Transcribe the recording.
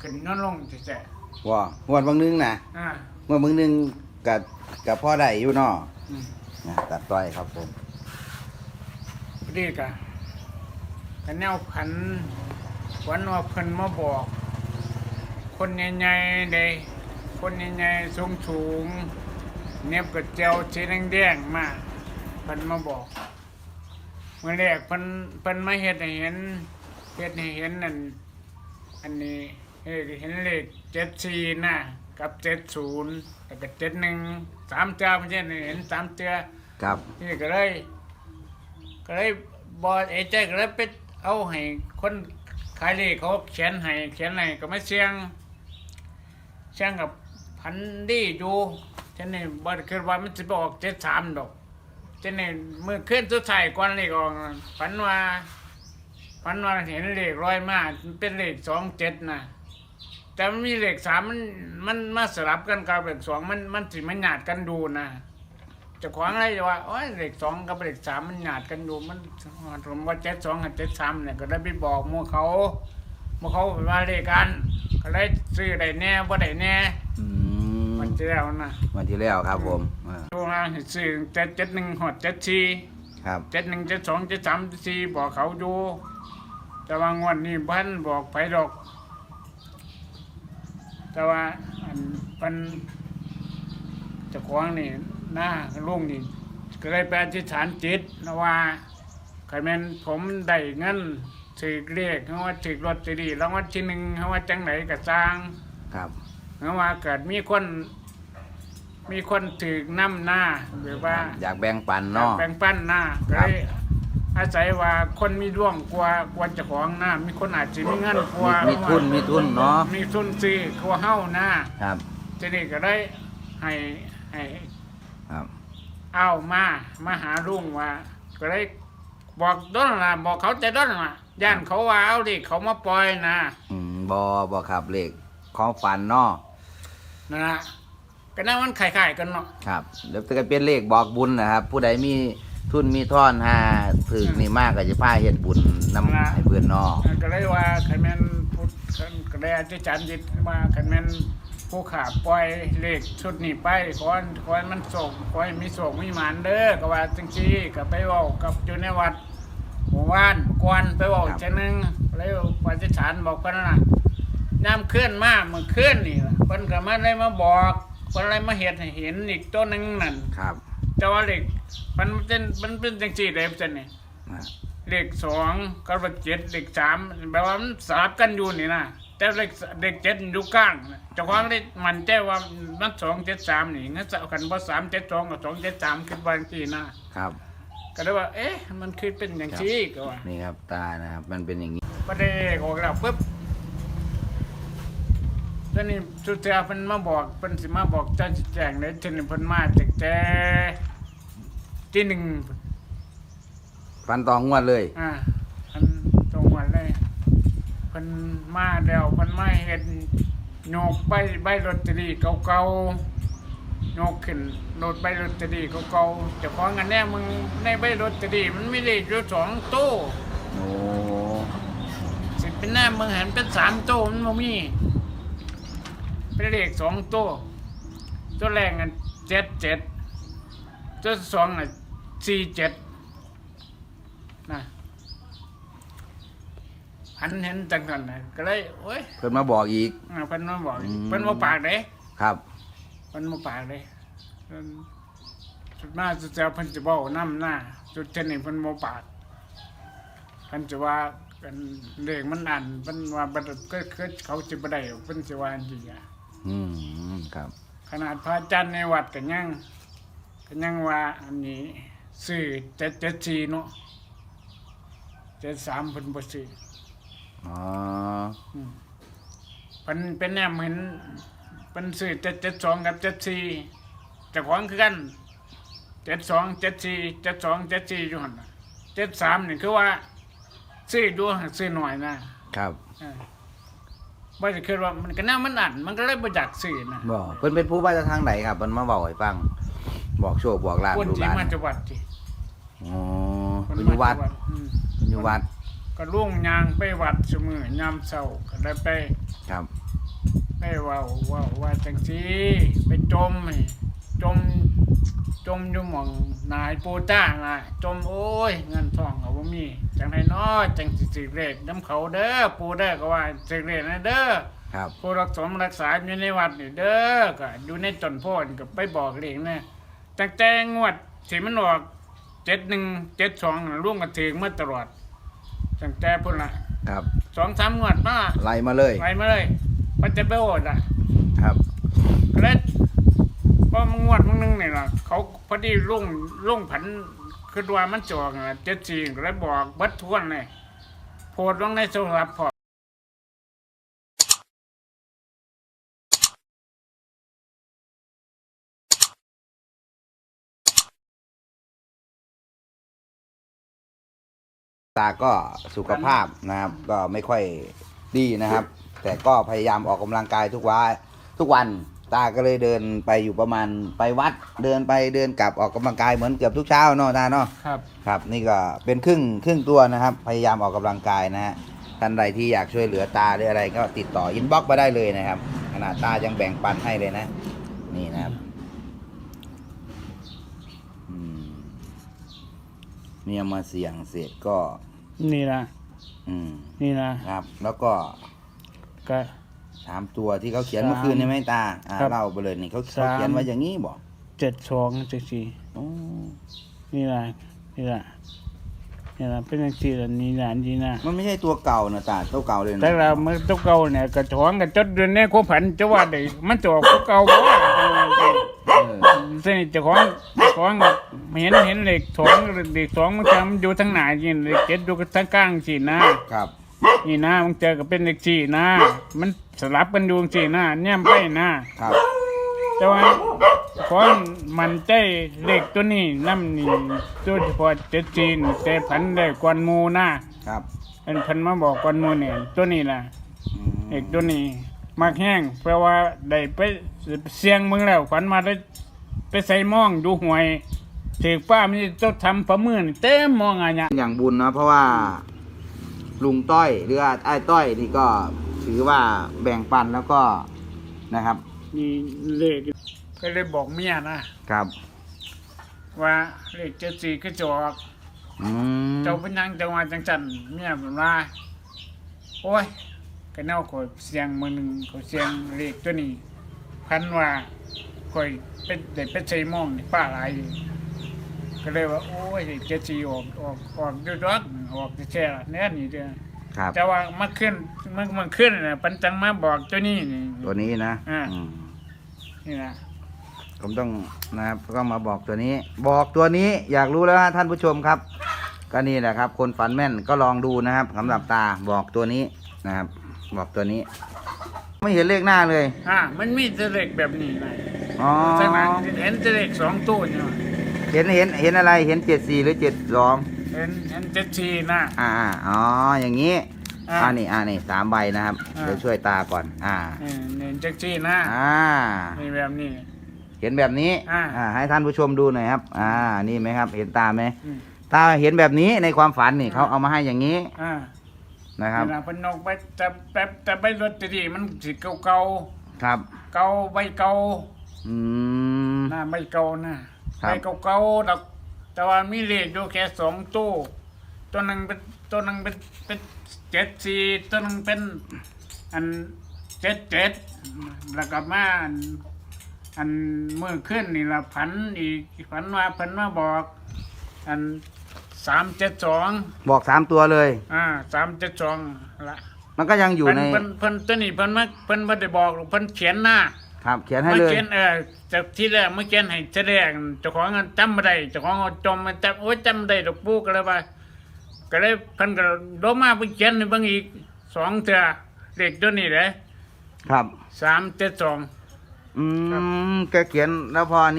ขึ้นนอนลงแจ๊ะว่งวดบางนึงนะอ่างวดบางนึงกับกับพ่อได้อยู่เนาะอืมนะตัดต้อยครับผมพอดีกะกันแนวพันวันว่าเพิ่นมาบอก คนใหญ่ๆเด้คนใหญ่ๆสูงๆเน็บกับเจียวสีแดงๆมาเพิ่นมาบอก เมื่อแรกเพิ่นเพิ่นมาเฮ็ดให้เห็นเฮ็ดให้เห็นนั่นอันนี้ เฮ็ดให้เห็นเลขเจ็ดสี่นะกับเจ็ดศูนย์แล้วก็เจ็ดหนึ่งสามเจ้าเพิ่นเฮ็ดให้เห็นสามเจ้าครับนี่ก็เลยก็เลยบอเอใจก็เลยไปเอาให้คนขายเลขเขาเขียนให้เขียนให้ก็ไม่เสียงเสียงกับพันดีอยู่ฉันนี่บ่ได้คิดว่ามันจะบอกเจ็ดสามดอกฉันนี่มือขึ้นสุดท้ายก่อนเลขออกน่ะฝันว่าฝันว่าเห็นเลขร้อยมามันเป็นเลขสองเจ็ดนะ แต่มันมีเลขสามมันมันมาสลับกันกับเลขสองมันมันสิมันหยาดกันดูนะเจะขวางอะไรว่าโอ้ยเลขสองกับเลขสามมันหยาดกันอยู่มันผมว่าเจ็ดสองกับเจ็ดสามเนี่ยก็ได้ไปบอกหมู่เขาหมู่เขาว่าเลขกัน ก็เลยซื้อได้แน่บ่ได้แน่อืมมันจะแล้วนะวันที่แล้วครับผมอ่าตัวมาให้ซื้อเจ็ดเจ็ดหนึ่งหอดเจ็ดสี่ครับ เจ็ดหนึ่งเจ็ดสองเจ็ดสามเจ็ดสี่บอกเขาอยู่แต่ว่างวดนี้พันบอกไปดอก แต่ว่าอันเป็นเจ้าของนี่หน้าลุงนี่ก็เลยไปอธิษฐานจิตนะว่าใครแม่นผมได้เงินถือเรียกเขาว่าถือลอตเตอรี่รางวัลที่หนึ่งเขาว่าจังไหนก็สร้างครับเขาว่าเกิดมีคนมีคนถือน้ำหน้าหรือว่าอยากแบ่งปันเนาะแบ่งปันหน้าก็ครับเลย อาศัยว่าคนมีร่วงกว่ากว่าเจ้าของหน้ามีคนอาจจะมีเงินกว่ามีทุนมีทุนเนาะมีทุนซื้อกว่าเฮาหน้าครับทีนี้ก็ได้ให้ให้ครับ เอามามาหาลุงว่า ก็ได้บอกด้นละบอกเขาแต่ด้นละย่านเขาว่าเอาดิเขามาปล่อยนะอืมบอบอครับเลขของฝันเนาะนะฮะก็นั่นมันคล้ายๆกันเนาะ ครับเดี๋ยวจะเป็นเลขบอกบุญนะครับ ผู้ใดมี ทุนมีท่อนหาถึกนี่มากก็จะพาเฮ็ดบุญนำให้เพื่อนเนาะก็เลยว่าคันแม่นพุทธก็ได้อธิษฐานจิตว่าคันแม่นผู้ขาปล่อยเลขชุดนี้ไปขอให้ขอให้มันส่งขอให้มีโศกมีหมานเด้อก็ว่าจังซี่ก็ไปเว้ากับอยู่ในวัดหมู่บ้านก่อนไปเว้าอีกเจ้านึงเลยอธิษฐานบอกเพิ่นน่ะน้ำเคลื่อนมาเมื่อเคลื่อนนี่ล่ะเพิ่นก็มาเลยมาบอกเพิ่นเลยมาเฮ็ดให้เห็นอีกตัวหนึงนั่นครับ แต่ว่าเลขมันเป็นมันเป็นจังซี่เด้อจังนี่อ่าเลขสองกับเลขเจ็ดเลขสามแปลว่ามันสลับกันอยู่นี่นะแต่เลขเลขเจ็ดอยู่กลางนะเจ้าของเลขมันใจว่ามันสองเจ็ดสามนี่งั้นจะเอากันว่าสามเจ็ดสองกับสองเจ็ดสามคิดว่าจังซี่นะครับก็เลยว่า เอ๊ะ มันคือเป็นอย่างที่ก็ว่านี่ครับตานะครับ มันเป็นอย่างนี้ประเดี๋ยวออกแล้วปุ๊บตอนนี้สุดท้ายเพิ่นมาบอกเพิ่นสิมาบอกเจ้าสิแจ้งเลยทีนี้เพิ่นมาจากแต่ ที่หนึ่งฟันตองงวดเลย อ่าอันตรงวันเลยเพิ่นมาแล้วเพิ่นมาเห็นโยกใบใบลอตเตอรี่เก่าๆโยกขึ้นโหลดใบลอตเตอรี่เก่าๆเจะของกันแน่มึงในใบลอตเตอรี่มันไม่ได้อยู่สองตู้โอ้สิเป็นหน้ามึงเห็นเป็นสามตู้มันบ่มีเป็นเลขสองตู้ตัวแรกอันเจ็ดเจ็ดตัวสองอะ สี่เจ็ดนะหันเห็นจังสันนะก็เลยโอ้ยเพิ่นมาบอกอีก อ่าเพิ่นมาบอกอืม เพิ่นมาปากเด้ครับ เพิ่นมาปากเด้เพิ่นสุดมาสุดเจ้าเพิ่นจะบอกน้ำหน้าสุดเทานี่เพิ่นมาปากเพิ่นจะว่าเป็นเลขมันอันเพิ่นว่าบัดก็คือเขาสิบ่ได้เพิ่นสิว่าจริงอะ อืมครับ ขนาดพระอาจารย์ในวัดก็ยังก็ยังว่าอันนี้ ซื้อ774เนาะ73เพิ่นบ่ซื้ออ๋อเป็นเป็นแนมเห็นเป็นสื่อเจ็ดเจ็ดสองกับเจ็ดสี่เจะของคือกันเจ็ดสองเจ็ดสี่เจ็ดสองเจ็ดสี่อยู่หันเจ็ดสามนี่คือว่าซื้อดูซื้อหน่อยนะครับเออบ่จะคิดว่ามันก็น่ามันอันมันก็เลยบ่อยากซื้อนะบอกเพิ่นเป็นผู้ว่าจะทางไหนครับเพิ่นมาบอกให้ฟัง บอกโชคบอกลาบคนลูกที่หลานมาจังหวัดที่ อ๋อเพิ่นอยู่วัดมาจังหอืมเพิ่นอยู่วัดก็ล่วงยางไปวัดเสมอยามเช้าก็ได้ไปครับไม่ว่าว่าว่าจังสีไปจมให้จมจมอยู่หม่องนายปูต้าน่ะจมโอ้ยเงินทองเขาบ่มีจังไดน้อจังสิสิเลขน้ำเขาเด้อปูเด้อก็ว่าสิเลขนะเด้อ ครับ ผู้รักษารักษาอยู่ในวัดนี่เด้อก็อยู่ในต้นโพนก็ไปบอกเลขนะตั้งแต่งวดที่มันออก 71 72น่ะร่วมกันถึงมาตลอดตั้งแต่พุ่นละครับสองสามงวดมาไล่มาเลยไปมาเลยมันจะไปโอดอะ ครับแล้วพอมงวดมึงนึงนี่ล่ะ เขาพอดีลุงลุงผันคือว่ามันจอกเจ็ดสี่ก็เลยบอกเบัดทวนเลยโพดลงในโทรศัพท์พอ ตาก็สุขภาพนะครับ ก็ไม่ค่อยดีนะครับ แต่ก็พยายามออกกำลังกายทุกวันทุกวันตาก็เลยเดินไปอยู่ประมาณไปวัดเดินไปเดินกลับออกกำลังกายเหมือนเกือบทุกเช้าเนาะตาเนาะครับครับนี่ก็เป็นครึ่งครึ่งตัวนะครับ พยายามออกกำลังกายนะฮะท่านใดที่อยากช่วยเหลือตาหรืออะไรก็ติดต่ออินบ็อกมาได้เลยนะครับขนาดตายังแบ่งปันให้เลยนะ นี่นะครับอืมเนี่ยมาเสี่ยงเสร็จก็ นี่นะอืมนี่นะครับ แล้วก็ก็ สามตัวที่เขาเขียนสามเมื่อคืนใช่ไหมตาอ่าครับเล่าไปเลยนี่เขาสามเขาเขียนไว้อย่างนี้บอกเจ็ดสองเจ็ดสี่อ๋อนี่นะนี่นะนี่นะเป็นอย่างสี่ละนี่นะนี่นะมันไม่ใช่ตัวเก่านะตาตัวเก่าเลยนะแต่เราเมื่อตัวเก่าเนี่ยกระถองกับจดเดือนนี้ความผันจะว่าได้มันจะออกตัวเก่าบ่เออ สนิทเจ้าของของแบบเห็นเห็นเหล็กสองเหล็กสองมันจะมันอยู่ทั้งหน้ายินเหล็กเจ็ดอยู่ทั้งกลางสี่นะครับ นี่นะมันเจอกับเป็นเหล็กสี่นะ มันสลับกันอยู่สี่นะเนี่ยไปนะครับแต่ว่าของมันใจเหล็กตัวนี้น้ำนี่ตัวเฉพาะเจ็ดจีนแต่พันได้กวนหมูนะครับเป็นพันมาบอกกวนหมูเนี่ยตัวนี้ล่ะอืมเหล็กตัวนี้มากแห้งแปลว่าได้ไปเสียงมึงแล้วขวัญมาได้ ไปใส่หมองดูหวยถือป้ามันจะทำประมือนี่เต็มหมองอะไรเนี่ยอย่างบุญนะเพราะว่าลุงต้อยหรือไอ้ต้อยนี่ก็ถือว่าแบ่งปันแล้วก็นะครับนี่เลขก็เลยบอกเมียนะครับ ว่าเลขเจ็ดสี่ก็จะออกอืมเจ้าเป็นหยังจังหวัดจังจันเมียผมว่าโอ้ยก็เน่าข่อยเสียงมือหนึ่งข่อยเสียงเลขตัวนี้พันว่า ข่อยเป็นได้เป็นใส่หมองนี่ป้าหลายอยู่ก็เลยว่า โอ้ยเลขเจ็ดสี่ออกออกออกด้วยดอกออกแค่ๆแน่นี่เด้อครับแต่ว่ามันขึ้นมันมันขึ้นน่ะปันจังมาบอกเจ้านี่นี่ ตัวนี้นะอ่า อืมนี่นะผมต้องนะครับก็มาบอกตัวนี้ บอกตัวนี้อยากรู้แล้วฮะท่านผู้ชมครับ ก็นี่แหละครับ คนฝันแม่นก็ลองดูนะครับสำหรับตาบอกตัวนี้นะครับ บอกตัวนี้ ไม่เห็นเลขหน้าเลย อ่ามันมีแตะเล็กแบบนี้นะ อ๋อใช่ไหมเห็นแตะเล็กสองตู้เนี่ยเห็นเห็นเห็นอะไรเห็นเจ็ดสี่หรือเจ็ดสองเห็นเห็นเจ็ดชีนะ อ่าอ่าอ๋ออย่างนี้อ่าอ่านี่อ่านี่สามใบนะครับอ่า เดี๋ยวช่วยตาก่อน อ่า เออเห็นเจ็ดชีนะอ่านี่แบบนี้ เห็นแบบนี้อ่า อ่าให้ท่านผู้ชมดูหน่อยครับ อ่านี่ไหมครับ เห็นตาไหมอืม ตาเห็นแบบนี้ในความฝันนี่อ่า เขาเอามาให้อย่างนี้อ่านะครับ เวลาเพนนกไปแต่แต่แต่ใบรถตีมันสิเก่าเก่าครับ ๆเก่าใบเก่า อืม หน้าใบเก่านะครับใบเก่าเก่าๆดอกแต่ว่ามีเลขอยู่แค่สองตู้ตัวหนึ่งเป็นตัวหนึ่งเป็นเป็นเจ็ดสี่ตัวหนึ่งเป็น อันเจ็ดเจ็ดแล้วก็มาอันอันเมื่อขึ้นนี่ละพันอีกพันว่าพันมาบอก อันสามเจ็ดสองบอกสามตัวเลย อ่าสามเจ็ดสองละมันก็ยังอยู่เพิ่นใน เพิ่นเพิ่นตัวนี้เพิ่นมาเพิ่นไม่ได้บอกหรอกเพิ่นเขียนหน้า ครับ เขียนให้มาเลยเขียนเออจากที่แรกมาเขียนให้แสดงเจ้าของเงินจำไม่ได้เจ้าของเอาจมมันจำโอ้ยจำไม่ได้ดอกปูก็เลยว่า ก็เลยเพิ่นก็โดมาไปเขียนให้เบิ่งอีกสองเทื่อเลขตัวนี้แหละครับ สามเจ็ดสอง อืมแกเขียนแล้วพออันนี้